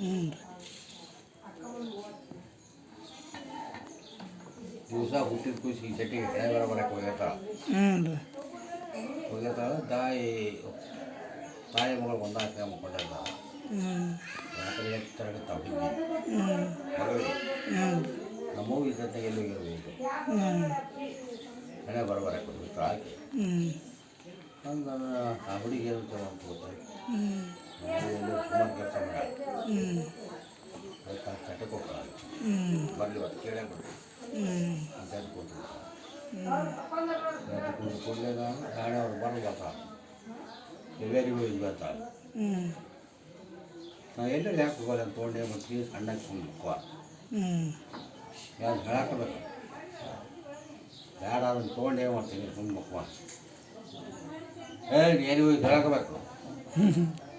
ಹ್ಞೂ ರೀ ದಿವಸ ಹುಟ್ಟಿದ ಖುಷಿ ಈ ಸೆಟ್ಟಿಗೆ ಹಣೆ ಬರ ಬರಕ್ಕೆ ಹೋಗಿರ್ತಾಳೆ ಹ್ಞೂ ರೀ ಹೋಗಿರ್ತಾಳೆ ತಾಯಿ ತಾಯಿ ಮಗಳು ಒಂದಾಕೆ ಮಕ್ಕೊಂಡಿರ್ತಾಳೆ ಹ್ಞೂ ರಾತ್ರಿ ತಿರುಗುತ್ತಾ ಹುಡುಗಿ ಹ್ಞೂ ಮಗಳಿಗೆ ಹ್ಞೂ ನಮ್ಮ ಮಗು ಇದ್ದಂತೆ ಎಲ್ಲಿ ಹೋಗಿರ್ಬೋದು ಹ್ಞೂ ಹಣೆ ಬರ ಬರಕ್ಕೆ ಹೋಗಿರ್ತಾಳೆ ಆಕೆ ಹ್ಞೂ ಹಂಗೆ ಆ ಹುಡುಗಿ ಏನು ಚಲೋ ಅಂತ ಗೊತ್ತಾಯ್ತು మళ్ళీ వచ్చేయడం సరిపోతుంది కొనలేదా ఆడవాడు పనులు పోతాడు ఎవరి పోయి పోతాడు ఏంటో లేకపోలేదు తోడే వచ్చి అండకు ఎక్కువ గడకలేదు ఏడాది తోడే వస్తుంది ఎక్కువ ఏ ఏడు పోయి గడకబెట్టు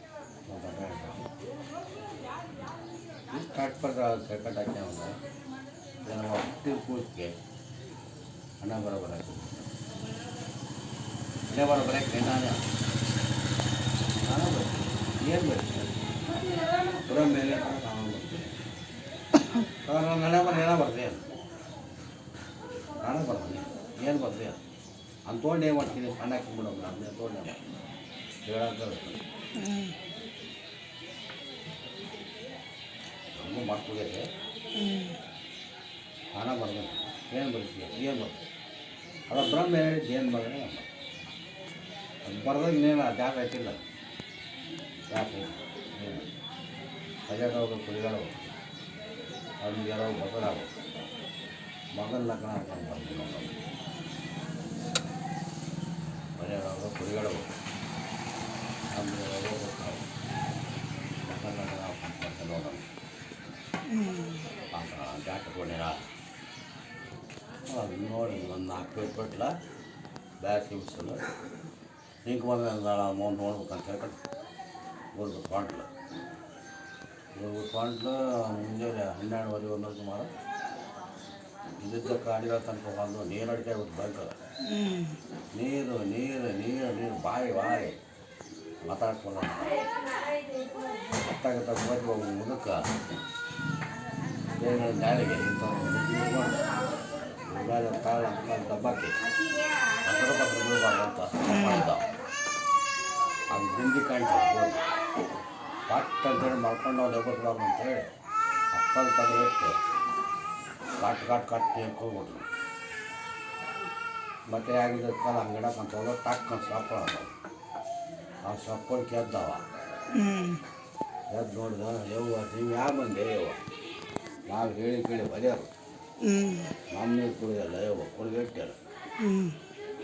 ಕಟ್ಪಟ್ಟ ಕಟ್ ಹಾಕಿ ಅವನು ನಮ್ಮ ಹುಟ್ಟಿದ ಕೂಸಿಗೆ ಹಣ ಬರ ಬರಕ್ಕೆ ಹಣ ಬರ ಬರಕ್ಕೆ ನಾನು ನಾನು ಬರ್ತೀನಿ ಏನು ಬರ್ತೀನಿ ಬರೋ ಮೇಲೆ ನಾನು ಬರ್ತೀನಿ ನಾನು ಹಣ ಬರ ಏನೋ ಬರ್ತೀನಿ ನಾನು ಬರ್ತೀನಿ ಏನು ಬರ್ತೀನಿ ಅಂತ ತೊಗೊಂಡು ಏನು ಮಾಡ್ತೀನಿ ಸಣ್ಣ ಹಾಕಿಬಿಡೋದು ನಾನು ತೊಗೊಂಡು ಹೇಳಕ್ಕೆ ಹ್ಞೂ ಹಣ ಬರ್ಬೇಕು. ಏನು ಬರ್ತೀವಿ ಏನು ಬರ್ತೀಯ ಅದ ಬ್ರಹ್ಮ ಹೇಳಿದ್ದು ಏನು ಬರೋಣ ಅದು ಬರ್ದಾಗ ಇನ್ನೇನು ಜಾಗ ಐತಿಲ್ಲ. ಯಾಕೆ ಅಜಾಡೋದು ಕುರಿಗಳು. ಅವ್ನಿಗೆ ಯಾರೋ ಬಸರಾಗು ಮಗನ ಲಗ್ನ ಹಾಕೊಂಡು ಬರ್ತೀನಿ ಕುರಿಗಳು. ಅದು ನೋಡಿ, ಒಂದು ನಾಲ್ಕು ಪೇಟ್ ಕೊಟ್ಟಿಲ್ಲ. ಬ್ಯಾಗ್ ಸಿಗಿಸಲ್ಲ ಹಿಂಗೆ ಬಂದ ಅಮೌಂಟ್ ನೋಡ್ಬೇಕಂತ ಹೇಳ್ಕೊಂಡು ಗುರುದು ಪಾಂಟ್ಲು ಗುರುದು ಪಾಂಟ್ಲು ಮುಂಜಾನೆ ಹನ್ನೆರಡುವರೆ ಒಂದೊಂದು ಸುಮಾರು. ಇದ್ದಿದ್ದ ಕಾಡಿಗಳ ತನಕ ಬಂದು ನೀರು ಅಡಿಕೆ ಆಗ್ಬಿಟ್ಟು ಬಂತದ ನೀರು ನೀರು ನೀರು ನೀರು, ಬಾಯಿ ಬಾಯಿ. ಮಾತಾಡ್ಕೊಳ್ಳ ಅತ್ತಾಗತ್ತ ಬಂದು ಒಬ್ಬ ಮುದುಕ. ಬೇರೆ ಗಾಳಿಗೆ ಇಂಥವ್ರು ಗಾಳಿ ಕಾಳ ಡಬ್ಬಾಕಿ ಹತ್ರ ಪತ್ರ ಬೀಳಬಾರ್ದು ಅಂತ ಮಾಡಿದ ಅದು ಗುಂಡಿ ಕಾಣ್ತಾರೆ ಪಾಟ್ ಅಂತೇಳಿ ಮಾಡ್ಕೊಂಡು ಅವ್ರು ಎಬ್ಬರ್ಬಾರ್ದು ಅಂತೇಳಿ ಅಕ್ಕಲ್ ತಗಬಿಟ್ಟು ಕಟ್ ಕಟ್ ಕಟ್ ಹೋಗ್ಬಿಟ್ರು ಮತ್ತೆ ಆಗಿದ್ದ ಕಾಲ ಅಂಗಡ ಅಂತ ಹೋದ್ರೆ ಟಕ್ ಅಂತ ಸಪ್ಪಳ ಆ ಸಪ್ಪಳ ಕೆದ್ದವ ಎದ್ದು ನೋಡಿದ, ಯವ್ವ, ನೀವು ಯಾವ ಬಂದೆ ಯವ್ವ? ನಾವು ಹೇಳಿ ಕೇಳಿ ಬರೆಯೋರು ನಮ್ಮ ನೀರು ಕುಡಿಯಲ್ಲ ಯವ್ವ ಕುಡಿದಿಟ್ಟಲ್ಲ ಹ್ಞೂ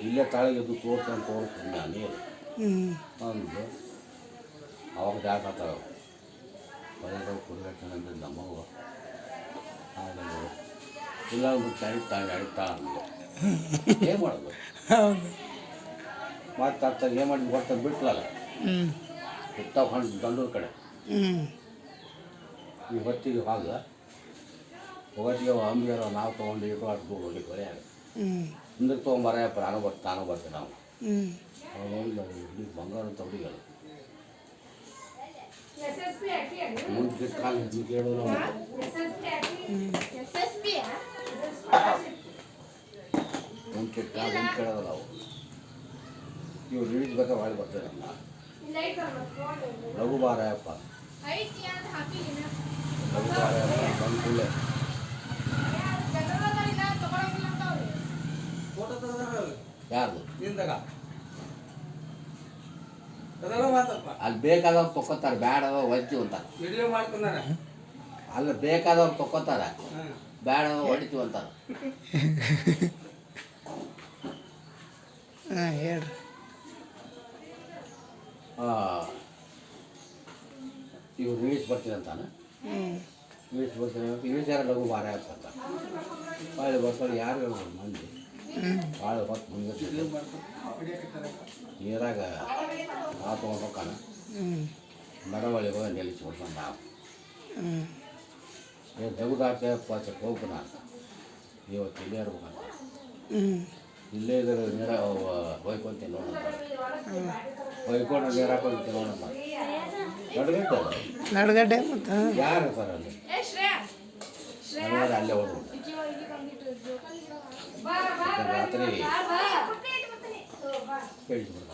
ಇಲ್ಲೇ ತಾಳಿಗೆದ್ದು ಎದ್ದು ತೋರ್ಸ್ಕೊಂಡು ತೋರಿಸ್ತೀನಿ ನೀರು ಹ್ಞೂ ಅಂದು ಅವಾಗ ಬರೋದು ಬರೆಯೋದು ಕುಡಿಗಟ್ಟಂದ್ರೆ ನಮ್ಮವ್ವ ಹಾಗಂದು ಇಲ್ಲ ಬಿಟ್ಟು ತಡಿತಾ ಅಡಿತಾ ಅಂದು. ಏನು ಮಾಡೋದು? ಮತ್ತೆ ಅತ್ತ ಏನು ಮಾಡಿ ಗೊತ್ತ ಬಿಟ್ಲಲ್ಲ? ಹ್ಞೂ ಹೊಂಟು ದಂಡೂರ ಕಡೆ. ಈ ಹೊತ್ತಿಗೆ ಹಾಗ ಹೊತ್ತಿಗೆ ಅಂಬಿಯರ ನಾವು ತೊಗೊಂಡು ಇಟ್ಟು ಅಷ್ಟು ದೂರ ಹೋಗಿ ಕೊನೆಯಾಗ ಹ್ಞೂ ಹಿಂದಕ್ಕೆ ತೊಗೊಂಬರಪ್ಪ ನಾನು ಬರ್ತೀನಿ ನಾನು ಬರ್ತೀನಿ ನಾವು. ಹ್ಞೂ ಅವಾಗ ಇಲ್ಲಿ ಬಂಗಾರ ಅಂತ ಹುಡುಗರು ಮುಂದೆ ಕಾಲು ಹಿಂದೆ ಕೇಳೋದು ಮುಂದೆ ಕಾಲು ಹಿಂದೆ ಕೇಳೋದು ನಾವು. ಇವ್ರು ರಿಲೀಸ್ ಬೇಕಾ ಮಾಡಿ ಬರ್ತಾರೆ ನಮ್ಮ ಲಘು ಬಾರಪ್ಪ ಲಘು ಬಾರಪ್ಪ ಬಂದು ಕೂಡಲೇ ಯಾರ್ದು? ನಿಂದಾಗ. ತೆಗೆದ ಮಾತಪ್ಪ. ಅಲ್ಲಿ ಬೇಕಾದವ್ರು ತೊಗೋತಾರೆ ಬ್ಯಾಡ ಒಡ್ತಿ ಅಂತಾರೆ ವಿಡಿಯೋ ಮಾಡ್ಕೊಂಡಾರ. ಅಲ್ಲಿ ಬೇಕಾದವ್ರು ತಕ್ಕೋತಾರೆ ಬ್ಯಾಡ ಹೊಡಿತೀವಿ ಅಂತಾರೆ ಹಾಂ ಹೇಳ್ರಿ. ಇವ್ರು ಬರ್ತೀನಿ ಅಂತಾನೆ. ಇಂಗ್ಲೀಷ್ ಬರ್ತೀನಿ ಅಂತ ರಿಲೀಸ್ ಯಾರು ಲಘು ಬಾರ ಅಂತ. ಬರ್ತಾರೆ ಯಾರು ಮಂದಿ. ಭಾಳ ಹೊತ್ತು ಮುಂದೆ ನೀರಾಗ ನಾವು ತೊಗೊಂಡು ಹೋಗ್ತಾನೆ ಹ್ಞೂ ನಡವಳಿಗೆ ಹೋಗಿ ನಿಲ್ಲಿಸ್ಬಿಡ್ತಾನೆ ನಾವು ಏ ದಗುದಾಚೆ ಪಾಚೆ ಹೋಗ್ತಾನ ಅಂತ. ಇವತ್ತು ಇಲ್ಲೇ ಇರ್ಬೇಕಂತ. ಇಲ್ಲೇ ಇದ್ರೆ ನೀರ ಹೊಯ್ಕೊಂತೀನಿ ನೋಡೋಣ ಹೊಯ್ಕೊಂಡು ನೀರು ಹಾಕೊಂತೀನಿ ನೋಡೋಣ ನಡುಗಡ್ಡೆ ನಡುಗಡ್ಡೆ ಮತ್ತು ಯಾರು ಸರ್ ಅಲ್ಲಿ? ಅಲ್ಲೇ ಹೋಗ್ಬಿಟ್ಟು ರಾತ್ರಿ ಕೇಳಿಸ್ಬಿಡ್ತ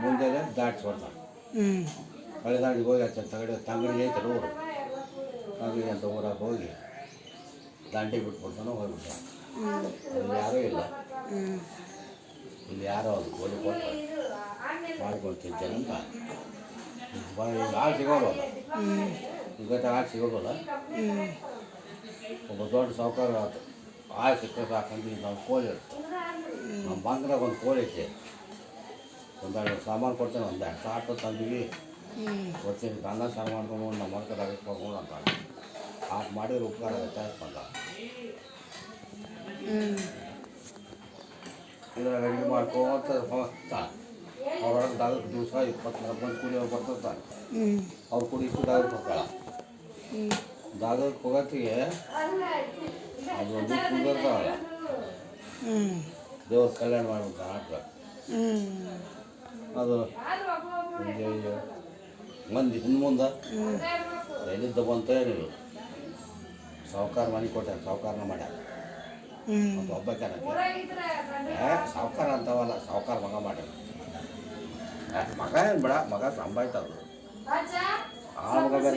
ಮುಂದೆ ಮುಂಜಾನೆ ದಾಟ್ಸ್ಬಿಡ್ತ ಹ್ಞೂ ಹಳೆ ದಾಡಿಗೆ ಹೋಗಿ ಹಚ್ಚ ತಗಡೆ ತಂಗಡಿ ಐತೆ ಊರು ತಂಗಡಿ ಅಂತ ಊರಾಗ ಹೋಗಿ ದಾಂಡಿ ಬಿಟ್ಬಿಡ್ತಾನೆ ಹೋಗ್ಬಿಟ್ಟ. ಅಲ್ಲಿ ಯಾರೂ ಇಲ್ಲ. ಇಲ್ಲಿ ಯಾರೋ ಅದು ಗೋಲಿ ಕೊಟ್ಟು ಮಾಡ್ಕೊಂಡು ತಿಂತೇನೆ ಅಂತ ಆಳು ಸಿಗೋಲ್ಲ ಈಗ ಆಳು ಸಿಗೋಲ್ಲ ಹ್ಞೂ ಒಬ್ಬ ದೊಡ್ಡ ಸಾವುಕಾರ ಆಳು ಸಿಕ್ಕ ಸಾಕಂತ ನಾವು ಕೋಳಿ ಇರುತ್ತೆ ನಮ್ಮ ಬಂಗ್ರಾಗ ಒಂದು ಕೋಳಿ ಐತೆ ಒಂದೆರಡು ಸಾಮಾನು ಕೊಡ್ತೇನೆ ಒಂದು ಎರಡು ಸಾಕು ತಂದಿವಿ ಹ್ಞೂ ಕೊಡ್ತೀನಿ ಅನ್ನ ಸಾರು ಮಾಡ್ಕೊಂಡು ನಮ್ಮ ಮರ್ಕದಾಗ ಇಟ್ಕೊಂಡು ಅಂತ ಆಟ ಮಾಡಿದ್ರೆ ಉಪಕಾರ ಆಗುತ್ತೆ ಅಂತ ಹ್ಞೂ ಇದ್ರಾಗ ಅಡುಗೆ ಮಾಡ್ಕೊಂತ ಹೋಗ್ತಾ ಅವ್ರೊಳಗೆ ದಾಗಕ್ಕೆ ದಿವಸ ಇಪ್ಪತ್ನಾಲ್ಕು ಮಂದಿ ಕೂಲಿಯವ್ರು ಬರ್ತಿರ್ತಾರೆ ಹ್ಞೂ ಅವ್ರು ಕುಡಿ ಇಷ್ಟು ದಾಗಕ್ಕೆ ಹೋಗ್ತಾಳ ಹ್ಞೂ ದಾಗಕ್ಕೆ ಹೋಗತ್ತಿಗೆ ಅದು ಒಂದು ಹ್ಮ್. ಹ್ಞೂ ದೇವ್ರ ಕಲ್ಯಾಣ ಮಾಡ್ಬೇಕು ಆಟ. ಅದು ಮಂದಿ ಹಿಂದೆ ಮುಂದೆ ಎಲ್ಲಿದ್ದ ಬಂತ ಏನಿಲ್ಲ. ಸಾವುಕಾರ ಮನೆ ಕೊಟ್ಟಾರ ಸಾವುಕಾರನ ಮಾಡ್ಯಾರ ಹ್ಞೂ ಮತ್ತು ಒಬ್ಬ ಜನಕ್ಕೆ ಏ ಸಾವುಕಾರ ಅಂತವಲ್ಲ ಸಾವುಕಾರ ಮಗ ಮಾಡ್ಯಾರ ಮಗ ಏನು ಬಿಡ ಮಗ ಸಂಭಾಯ್ತದ ಆ ಮಗ ಬೇರೆ